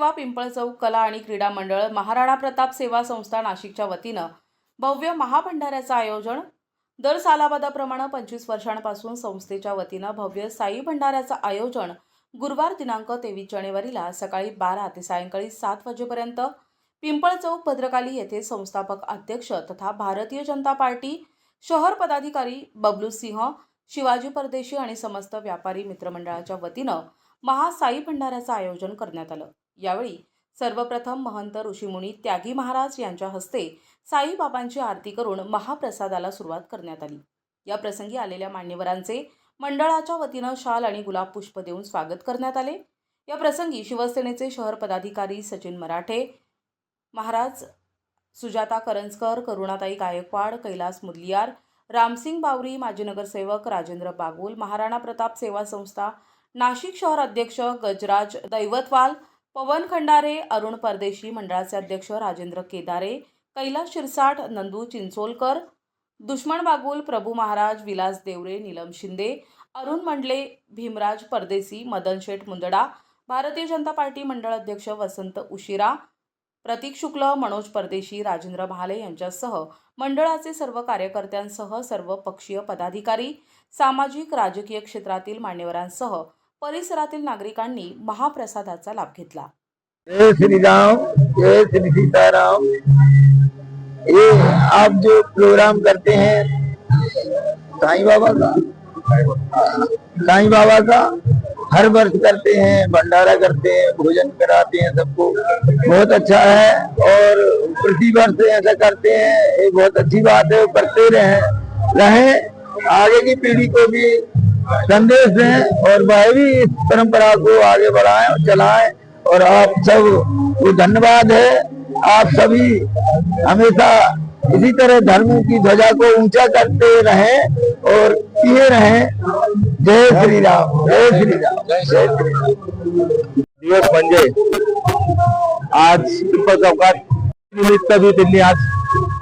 सेवा पिंपळ चौक कला आणि क्रीडा मंडळ महाराणा प्रताप सेवा संस्था नाशिकच्या वतीनं भव्य महाभंडाऱ्याचं आयोजन. दर सालाबादाप्रमाणे पंचवीस वर्षांपासून संस्थेच्या वतीनं भव्य साई भंडाऱ्याचं आयोजन गुरुवार दिनांक तेवीस जानेवारीला सकाळी बारा ते सायंकाळी सात वाजेपर्यंत. पिंपळ चौक भद्रकाली येथे संस्थापक अध्यक्ष तथा भारतीय जनता पार्टी शहर पदाधिकारी बबलू सिंह शिवाजी परदेशी आणि समस्त व्यापारी मित्रमंडळाच्या वतीनं महासाई भंडाऱ्याचं आयोजन करण्यात आलं. यावेळी सर्वप्रथम महंत ऋषीमुनी त्यागी महाराज यांच्या हस्ते साईबाबांची आरती करून महाप्रसादाला सुरुवात करण्यात आली. या प्रसंगी आलेल्या मान्यवरांचे मंडळाच्या वतीनं शाल आणि गुलाब पुष्प देऊन स्वागत करण्यात आले. या प्रसंगी शिवसेनेचे शहर पदाधिकारी सचिन मराठे महाराज सुजाता करंजकर करुणाताई गायकवाड कैलास मुदलियार रामसिंग बावरी माजी नगरसेवक राजेंद्र बागुल महाराणा प्रताप सेवा संस्था नाशिक शहर अध्यक्ष गजराज दैवतवाल पवन खंडारे अरुण परदेशी मंडळाचे अध्यक्ष राजेंद्र केदारे कैलास शिरसाट नंदू चिंचोलकर दुश्मन बागुल प्रभू महाराज विलास देवरे नीलम शिंदे अरुण मंडले भीमराज परदेसी मदन शेठ मुंदडा भारतीय जनता पार्टी मंडळ अध्यक्ष वसंत उशिरा प्रतीक शुक्ल मनोज परदेशी राजेंद्र महाले यांच्यासह मंडळाचे सर्व कार्यकर्त्यांसह सर्व पक्षीय पदाधिकारी सामाजिक राजकीय क्षेत्रातील मान्यवरांसह परिसरातील नागरिकांनी महाप्रसादाचा लाभ घेतला. जय श्री राम जय श्री सीताराम. ये आप जो प्रोग्राम करते हैं साईं बाबा का साईं बाबा का हर वर्ष करते हैं भंडारा करते हैं भोजन कराते हैं सबको। बहुत अच्छा है और प्रति वर्ष ऐसा करते हैं ये बहुत अच्छी बात है करते रहे। रहे आगे की पीढ़ी को भी संदेश दें और वह भी इस परंपरा को आगे बढ़ाएँ और चलाएँ और आप सबको धन्यवाद है। आप सभी हमेशा इसी तरह धर्म की ध्वजा को ऊँचा करते रहें और किए रहें। जय श्री राम। जय श्री राम। जय श्री राम। दिवस आज पिंपळ चौकात निमित्त बी त्यांनी आज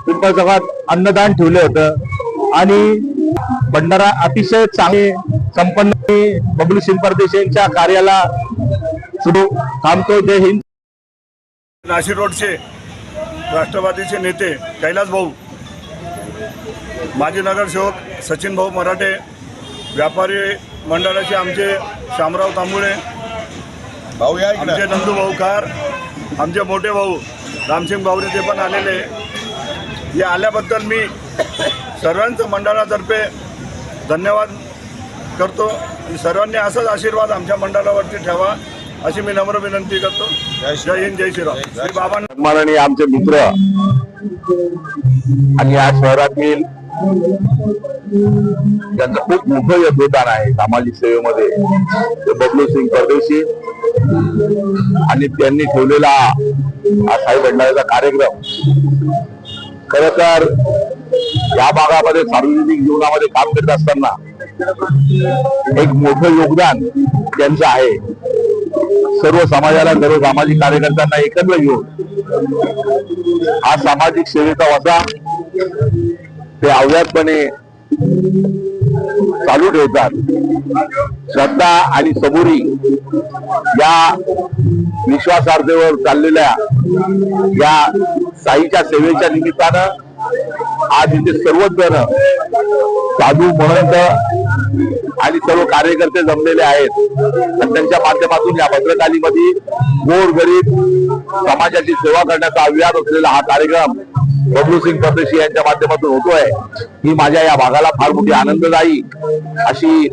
चौकात अन्नदान ठेवलं होतं. आणि भंडारा अतिशय चांगले संपन्न बबलू सिंग परदेशी यांच्या कार्याला सुरू. थांबतो जय हिंद. नाशिक रोडचे राष्ट्रवादीचे नेते कैलास भाऊ माजी नगरसेवक सचिन भाऊ मराठे व्यापारी मंडळाचे आमचे शामराव तांबुळे आमचे नंदू भाऊ कार आमचे मोठे भाऊ रामसिंग भाऊरे ते पण आलेले. हे आल्याबद्दल मी सर्वांचं मंडळातर्फे धन्यवाद करतो. सर्वांनी असाच आशीर्वाद आमच्या मंडळावरती ठेवा अशी मी नम्र विनंती करतो. जय हिंद जय श्रीराम श्री बाबा सन्माननीय आमचे मित्र आणि या शहरातील त्यांचं खूप मोठं योगदान आहे सामाजिक सेवेमध्ये ते बबलू सिंग परदेशी आणि त्यांनी ठेवलेला हा साई भंडाऱ्याचा कार्यक्रम. खर तर या भागामध्ये सार्वजनिक जीवनामध्ये काम करत असताना एक मोठं योगदान त्यांचं आहे. सर्व समाजाला सर्व सामाजिक कार्यकर्त्यांना एकत्र घेऊन हा सामाजिक सेवेचा वसा ते अव्यातपणे चालू ठेवतात. श्रद्धा आणि सबुरी या विश्वासार्हतेवर चाललेल्या या साईच्या सेवेच्या निमित्तानं आज इथे सर्वच जण साधू महंत आणि सर्व कार्यकर्ते जमलेले आहेत. आणि त्यांच्या माध्यमातून या भद्रकालीमध्ये गोर गरीब समाजाची सेवा करण्याचा अभियान असलेला हा कार्यक्रम बबलू सिंग परदेशी यांच्या माध्यमातून होतोय. ही माझ्या या भागाला फार मोठी आनंददायी अशी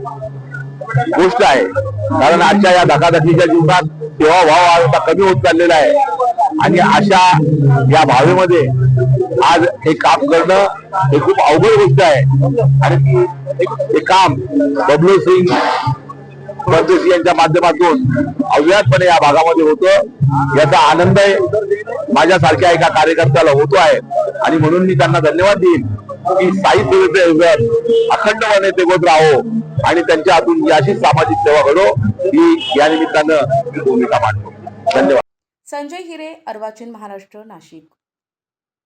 गोष्ट आहे. कारण आजच्या या धकाधकीच्या जीवनात सेवाभाव आता कमी होत चाललेला आहे. आणि अशा या भावेमध्ये आज हे काम करणं हे खूप अवघड गोष्ट आहे. आणि हे काम बबलू सिंग परदेशी यांच्या माध्यमातून अव्यातपणे या भागामध्ये होतं. याचा आनंद माझ्यासारख्या एका कार्यकर्त्याला होतो आहे. आणि म्हणून मी त्यांना धन्यवाद देईन की साई सेवेचे अखंडपणे ते होत राहो आणि त्यांच्या हातून ही अशी सामाजिक सेवा घडो ही या निमित्तानं मी भूमिका मांडतो. धन्यवाद. संजय हिरे अर्वाचीन महाराष्ट्र नाशिक.